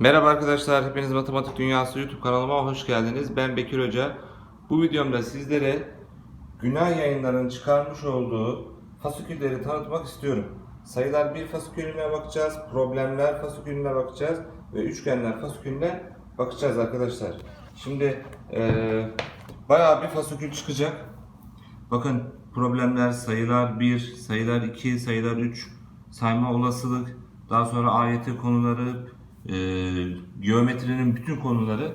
Merhaba arkadaşlar, hepiniz Matematik Dünyası YouTube kanalıma hoş geldiniz. Ben Bekir Hoca. Bu videomda sizlere Günah Yayınları'nın çıkarmış olduğu fasikülleri tanıtmak istiyorum. Sayılar bir fasikülüne bakacağız, problemler fasikülüne bakacağız ve üçgenler fasikülüne bakacağız arkadaşlar. Şimdi eee bayağı bir fasikül çıkacak. Bakın problemler sayılar 1, sayılar 2, sayılar 3, sayma olasılık, daha sonra AYT konuları, e, geometrinin bütün konuları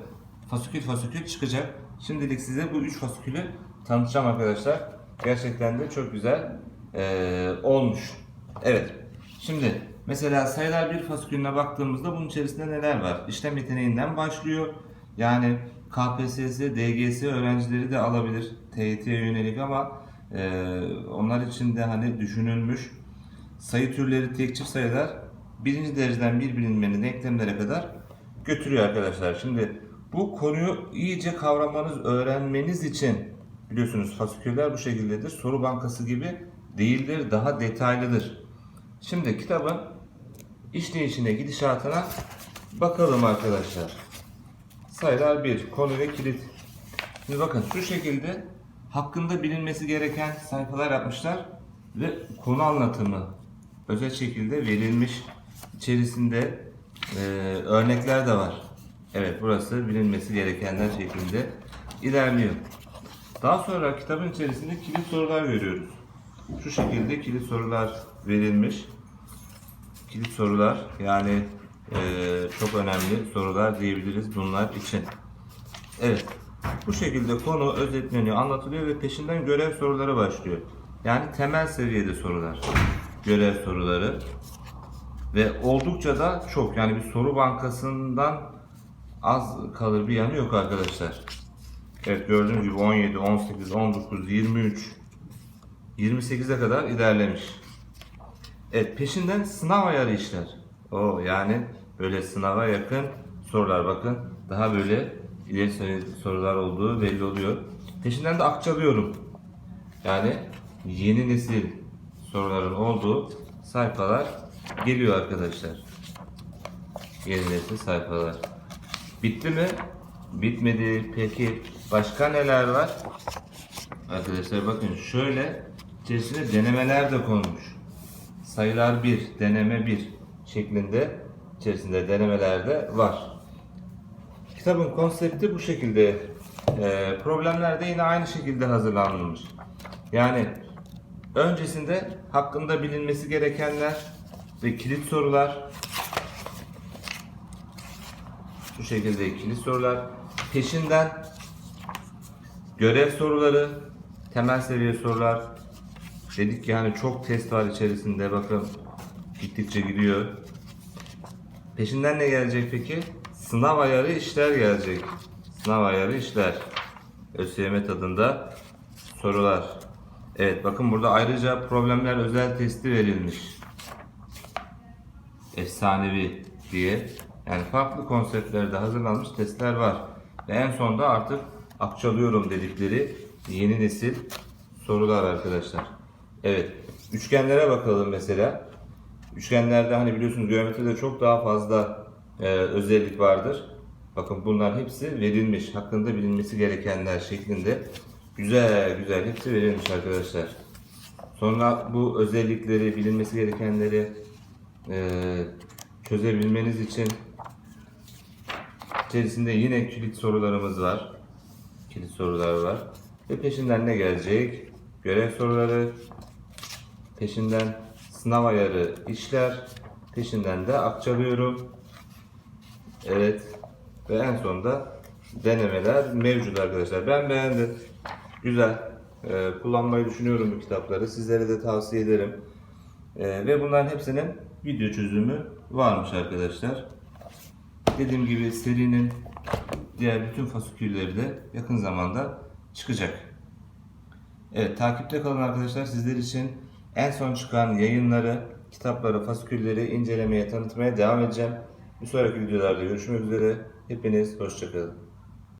fasikül fasikül çıkacak. Şimdilik size bu 3 fasikülü tanıtacağım arkadaşlar. Gerçekten de çok güzel e, olmuş. Evet. Şimdi mesela sayılar bir fasikülüne baktığımızda bunun içerisinde neler var? İşlem yeteneğinden başlıyor. Yani KPSS, DGS öğrencileri de alabilir TYT'ye yönelik ama e, onlar için de hani düşünülmüş. Sayı türleri tek çift sayılar birinci dereceden bir bilinmenin denklemlere kadar götürüyor arkadaşlar. Şimdi bu konuyu iyice kavramanız, öğrenmeniz için biliyorsunuz fasiküller bu şekildedir. Soru bankası gibi değildir, daha detaylıdır. Şimdi kitabın işleyişine, gidişatına bakalım arkadaşlar. Sayılar 1, konu ve kilit. Şimdi bakın şu şekilde hakkında bilinmesi gereken sayfalar yapmışlar ve konu anlatımı özel şekilde verilmiş. İçerisinde e, örnekler de var. Evet burası bilinmesi gerekenler şeklinde ilerliyor. Daha sonra kitabın içerisinde kilit sorular görüyoruz. Şu şekilde kilit sorular verilmiş. Kilit sorular yani e, çok önemli sorular diyebiliriz bunlar için. Evet. Bu şekilde konu özetleniyor, anlatılıyor ve peşinden görev soruları başlıyor. Yani temel seviyede sorular. Görev soruları. Ve oldukça da çok. Yani bir soru bankasından az kalır bir yanı yok arkadaşlar. Evet gördüğünüz gibi 17, 18, 19, 23, 28'e kadar ilerlemiş. Evet peşinden sınav ayarı işler. O yani böyle sınava yakın sorular bakın. Daha böyle ileri sorular olduğu belli oluyor. Peşinden de akçalıyorum. Yani yeni nesil soruların olduğu sayfalar geliyor arkadaşlar. Nesil sayfalar. Bitti mi? Bitmedi. Peki başka neler var? Arkadaşlar bakın şöyle içerisine denemeler de konmuş. Sayılar 1, deneme 1 şeklinde içerisinde denemeler de var. Kitabın konsepti bu şekilde. Ee, problemler de yine aynı şekilde hazırlanmış. Yani öncesinde hakkında bilinmesi gerekenler ve kilit sorular. Şu şekilde kilit sorular. Peşinden görev soruları temel seviye sorular. Dedik yani çok test var içerisinde bakın gittikçe gidiyor. Peşinden ne gelecek peki? Sınav ayarı işler gelecek. Sınav ayarı işler. ÖSYM tadında sorular. Evet bakın burada ayrıca problemler özel testi verilmiş efsanevi diye. Yani farklı konseptlerde hazırlanmış testler var. Ve en sonda artık akçalıyorum dedikleri yeni nesil sorular arkadaşlar. Evet. Üçgenlere bakalım mesela. Üçgenlerde hani biliyorsunuz geometride çok daha fazla e, özellik vardır. Bakın bunlar hepsi verilmiş. Hakkında bilinmesi gerekenler şeklinde. Güzel güzel hepsi verilmiş arkadaşlar. Sonra bu özellikleri, bilinmesi gerekenleri e, çözebilmeniz için içerisinde yine kilit sorularımız var. Kilit sorular var. Ve peşinden ne gelecek? Görev soruları, peşinden sınav ayarı işler, peşinden de akçalıyorum. Evet. Ve en sonunda denemeler mevcut arkadaşlar. Ben beğendim. Güzel. Ee, kullanmayı düşünüyorum bu kitapları. Sizlere de tavsiye ederim. Ee, ve bunların hepsinin video çözümü varmış arkadaşlar. Dediğim gibi serinin diğer bütün fasikülleri de yakın zamanda çıkacak. Evet takipte kalın arkadaşlar. Sizler için en son çıkan yayınları, kitapları, fasikülleri incelemeye, tanıtmaya devam edeceğim. Bir sonraki videolarda görüşmek üzere. Hepiniz hoşçakalın.